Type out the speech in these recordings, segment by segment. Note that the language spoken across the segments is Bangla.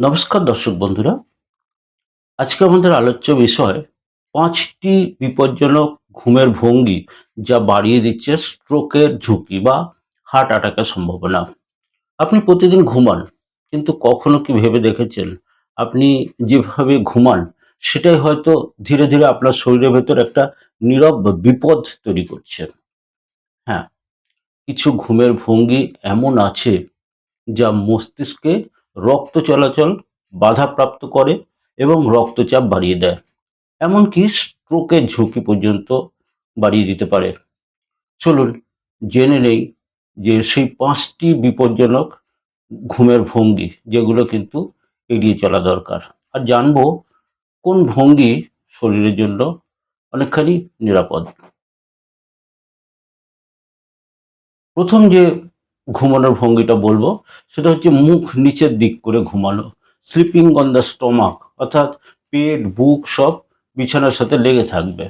নমস্কার দর্শক বন্ধুরা। আজকে আমাদের আলোচ্য বিষয় পাঁচটি বিপজ্জনক ঘুমের ভঙ্গি যা বাড়িয়ে দিচ্ছে স্ট্রোকের ঝুঁকি বা হার্ট অ্যাটাকের সম্ভাবনা। আপনি প্রতিদিন ঘুমান, কিন্তু কখনো কি ভেবে দেখেছেন? আপনি যেভাবে ঘুমান, সেটাই হয়তো ধীরে ধীরে আপনার শরীরের ভেতর একটা নীরব বিপদ তৈরি করছে। হ্যাঁ কিছু ঘুমের ভঙ্গি এমন আছে যা মস্তিষ্কে রক্ত চলাচল বাধাপ্রাপ্ত করে এবং রক্তচাপ বাড়িয়ে দেয়। এমনকি স্ট্রোকের ঝুঁকি পর্যন্ত বাড়িয়ে দিতে পারে। চলুন জেনে নেই যে সেই পাঁচটি বিপজ্জনক ঘুমের ভঙ্গি যেগুলো কিন্তু এড়িয়ে চলা দরকার। আর জানব কোন ভঙ্গি শরীরের জন্য অনেকখানি নিরাপদ। প্রথম যে ঘুমানোর ভঙ্গিটা বলব। সেটা হচ্ছে মুখ নিচের দিক করে ঘুমানো। স্লিপিং অন দ্য স্টমাক অর্থাৎ পেট, বুক সব বিছানার সাথে লেগে থাকবে।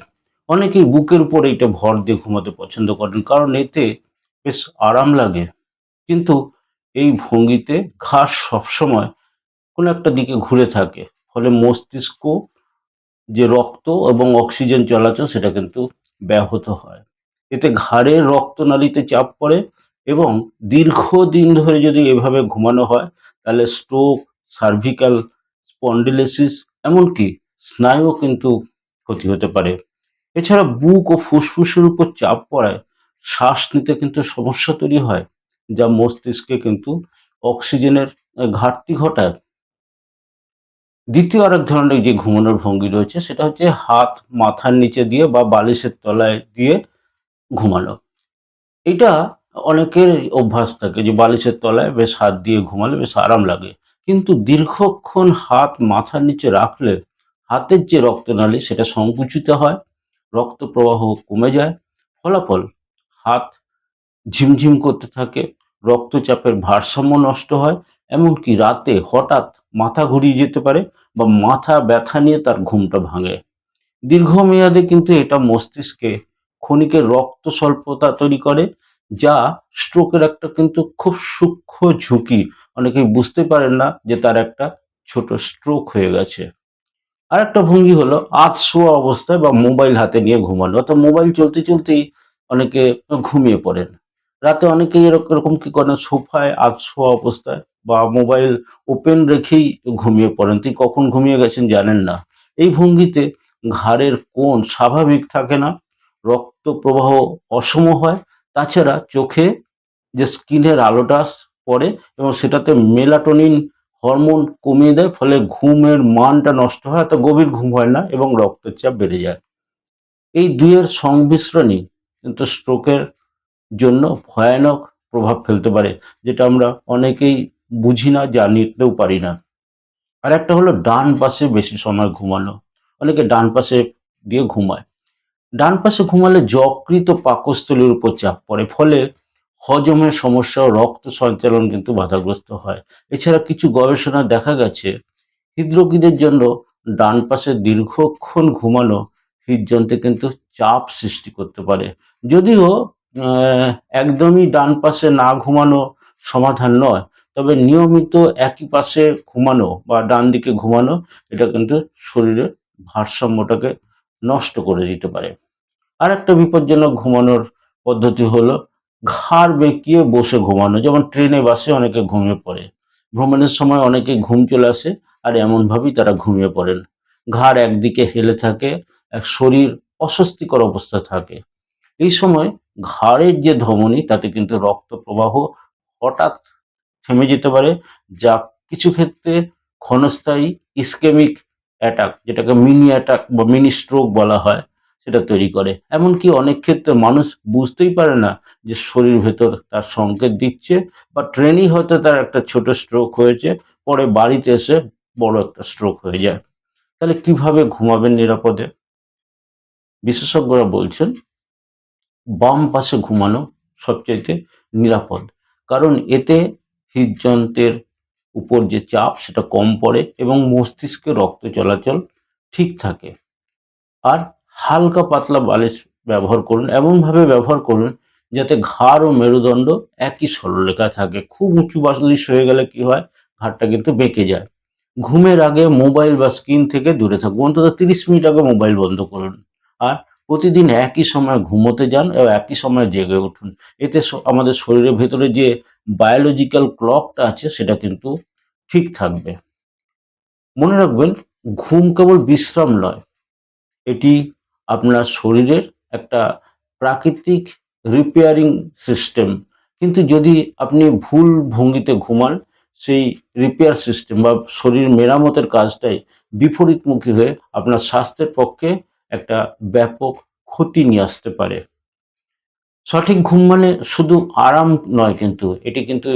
অনেকেই বুকের উপর এইটা ভর দিয়ে ঘুমাতে পছন্দ করেন, কারণ এতে বেশ আরাম লাগে। কিন্তু এই ভঙ্গিতে ঘাস সবসময় কোনো একটা দিকে ঘুরে থাকে, ফলে মস্তিষ্ক যে রক্ত এবং অক্সিজেন চলাচল সেটা কিন্তু ব্যাহত হয়। এতে ঘাড়ের রক্তনালীতে চাপ পড়ে এবং দীর্ঘদিন ধরে যদি এভাবে ঘুমানো হয়, তাহলে স্ট্রোক সার্ভিক্যাল স্পন্ডিলেসিস এমনকি স্নায়ুও কিন্তু ক্ষতি হতে পারে। এছাড়া বুক ও ফুসফুসের উপর চাপ পড়ায় শ্বাস নিতে কিন্তু সমস্যা তৈরি হয়, যা মস্তিষ্কে কিন্তু অক্সিজেনের ঘাটতি ঘটায়। দ্বিতীয় আরেক ধরনের যে ঘুমানোর ভঙ্গি রয়েছে, সেটা হচ্ছে হাত মাথার নিচে দিয়ে বা বালিশের তলায় দিয়ে ঘুমানো। এটা অনেকের অভ্যাস থাকে যে বালিশের তলায় বেশ হাত দিয়ে ঘুমালে বেশ আরাম লাগে। কিন্তু দীর্ঘক্ষণ হাত মাথার নিচে রাখলে হাতের যে রক্তনালী, সেটা সংকুচিত হয় রক্ত প্রবাহ কমে যায়। ফলাফল, হাত ঝিমঝিম করতে থাকে, রক্তচাপের ভারসাম্য নষ্ট হয়, এমনকি রাতে হঠাৎ মাথা ঘুরিয়ে যেতে পারে বা মাথা ব্যথা নিয়ে তার ঘুমটা ভাঙে। দীর্ঘমেয়াদে কিন্তু এটা মস্তিষ্কে ক্ষণিকের রক্ত স্বল্পতা তৈরি করে যা স্ট্রোকের একটা কিন্তু খুব সূক্ষ্ম ঝুঁকি। অনেকেই বুঝতে পারেন না যে তার একটা ছোট স্ট্রোক হয়ে গেছে। আর একটা ভঙ্গি হলো আধ শোয়া অবস্থায় বা মোবাইল হাতে নিয়ে ঘুমানো। অর্থাৎ মোবাইল চলতে চলতেই অনেকে ঘুমিয়ে পড়েন। রাতে অনেকেই এরকম কি করেন? সোফায় আধ শোয়া অবস্থায় বা মোবাইল ওপেন রেখেই ঘুমিয়ে পড়েন। তিনি কখন ঘুমিয়ে গেছেন জানেন না। এই ভঙ্গিতে ঘাড়ের কোণ স্বাভাবিক থাকে না। রক্ত প্রবাহ অসম হয়। তাছাড়া চোখে যে স্কিনের আলোটা পড়ে এবং সেটাতে মেলাটোনিন হরমোন কমিয়ে দেয়, ফলে ঘুমের মানটা নষ্ট হয় তো গভীর ঘুম হয় না এবং রক্তচাপ বেড়ে যায়। এই দুইয়ের সংমিশ্রণই কিন্তু স্ট্রোকের জন্য ভয়ানক প্রভাব ফেলতে পারে, যেটা আমরা অনেকেই বুঝি না, জানিতেও পারি না। আর একটা হলো ডান পাশে বেশি সময় ঘুমানো। অনেকে ডান পাশে দিয়ে ঘুমায়। ডান পাশে ঘুমালে যকৃত পাকস্থলীর উপর চাপ পড়ে, ফলে হজমের সমস্যা ও রক্ত সঞ্চালন কিন্তু বাধাগ্রস্ত হয়। এছাড়া কিছু গবেষণা দেখা গেছে, হৃদরোগীদের জন্য ডান পাশে দীর্ঘক্ষণ ঘুমানো হৃদযন্ত্রে কিন্তু চাপ সৃষ্টি করতে পারে। যদিও একদমই ডান পাশে না ঘুমানো সমাধান নয়, তবে নিয়মিত একই পাশে ঘুমানো বা ডান দিকে ঘুমানো, এটা কিন্তু শরীরের ভারসাম্যটাকে নষ্ট করে দিতে পারে। আর একটা বিপজ্জনক ঘুমানোর পদ্ধতি হলো ঘাড় বেঁকিয়ে বসে ঘুমানো। যেমন ট্রেনে, বাসে অনেকে ঘুমিয়ে পড়ে। ভ্রমণের সময় অনেকে ঘুম চলে আসে আর এমনভাবেই তারা ঘুমিয়ে পড়েন। ঘাড় একদিকে হেলে থাকে, এক শরীর অস্বস্তিকর অবস্থা থাকে। এই সময় ঘাড়ের যে ধমনী, তাতে কিন্তু রক্ত প্রবাহ হঠাৎ থেমে যেতে পারে, যা কিছু ক্ষেত্রে ক্ষণস্থায়ী ইসকেমিক অ্যাটাক, যেটাকে মিনি অ্যাটাক বা মিনি স্ট্রোক বলা হয়। সেটা তৈরি করে। এমনকি অনেক ক্ষেত্রে মানুষ বুঝতেই পারে না যে শরীর ভেতর তার সংকেত দিচ্ছে বা ট্রেনই হয়তো তার একটা ছোট স্ট্রোক হয়েছে, পরে বাড়িতে এসে বড় একটা স্ট্রোক হয়ে যায়। তাহলে কীভাবে ঘুমাবেন নিরাপদে? বিশেষজ্ঞরা বলছেন, বাম পাশে ঘুমানো সবচাইতে নিরাপদ। কারণ এতে হৃদযন্ত্রের উপর যে চাপ সেটা কম পড়ে এবং মস্তিষ্কে রক্ত চলাচল ঠিক থাকে। আর হালকা পাতলা বালিশ ব্যবহার করুন, এমনভাবে ব্যবহার করুন যাতে ঘাড় ও মেরুদণ্ড একই সরলরেখায় থাকে। খুব উঁচু বালিশ হয়ে গেলে কি হয়? ঘাড়টা কিন্তু বেঁকে যায়। ঘুমের আগে মোবাইল বা স্ক্রিন থেকে দূরে থাকুন, অন্তত তিরিশ মিনিট আগে মোবাইল বন্ধ করুন। আর প্রতিদিন একই সময় ঘুমোতে যান এবং একই সময় জেগে উঠুন। এতে আমাদের শরীরের ভেতরে যে বায়োলজিক্যাল ক্লকটা আছে, সেটা কিন্তু ঠিক থাকবে। মনে রাখবেন, ঘুম কেবল বিশ্রাম নয়, এটি আপনার শরীরের একটা প্রাকৃতিক রিপেয়ারিং সিস্টেম কিন্তু যদি আপনি ভুল ভঙ্গিতে ঘুমান, সেই রিপেয়ার সিস্টেম বা শরীর মেরামতের কাজটাই বিপরীতমুখী হয়ে আপনার স্বাস্থ্যের পক্ষে একটা ব্যাপক ক্ষতি নিয়ে আসতে পারে। সঠিক ঘুম মানে শুধু আরাম নয় কিন্তু, এটি কিন্তু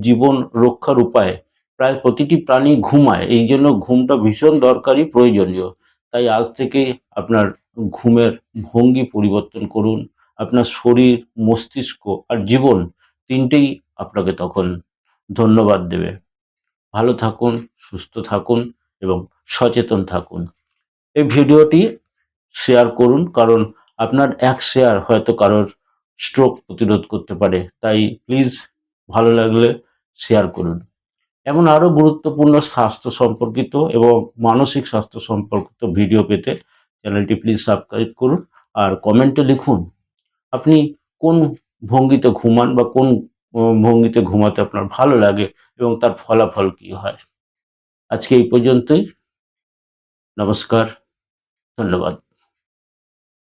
জীবন রক্ষার উপায়। প্রায় প্রতিটি প্রাণী ঘুমায় এই জন্য ঘুমটা ভীষণ দরকারি, প্রয়োজনীয়। তাই আজ থেকে আপনার ঘুমের ভঙ্গি পরিবর্তন করুন। আপনার শরীর, মস্তিষ্ক আর জীবন তিনটেই আপনাকে তখন ধন্যবাদ দেবে। ভালো থাকুন, সুস্থ থাকুন এবং সচেতন থাকুন। এই ভিডিওটি শেয়ার করুন কারণ আপনার এক শেয়ার হয়তো কারোর স্ট্রোক প্রতিরোধ করতে পারে। তাই প্লিজ ভালো লাগলে শেয়ার করুন। এমন আরও গুরুত্বপূর্ণ স্বাস্থ্য সম্পর্কিত এবং মানসিক স্বাস্থ্য সম্পর্কিত ভিডিও পেতে চ্যানেলটি প্লিজ সাবস্ক্রাইব করুন আর কমেন্টে লিখুন, আপনি কোন ভঙ্গিতে ঘুমান বা কোন ভঙ্গিতে ঘুমাতে আপনার ভালো লাগে এবং তার ফলাফল কি হয়। আজকে এই পর্যন্তই। নমস্কার। ধন্যবাদ।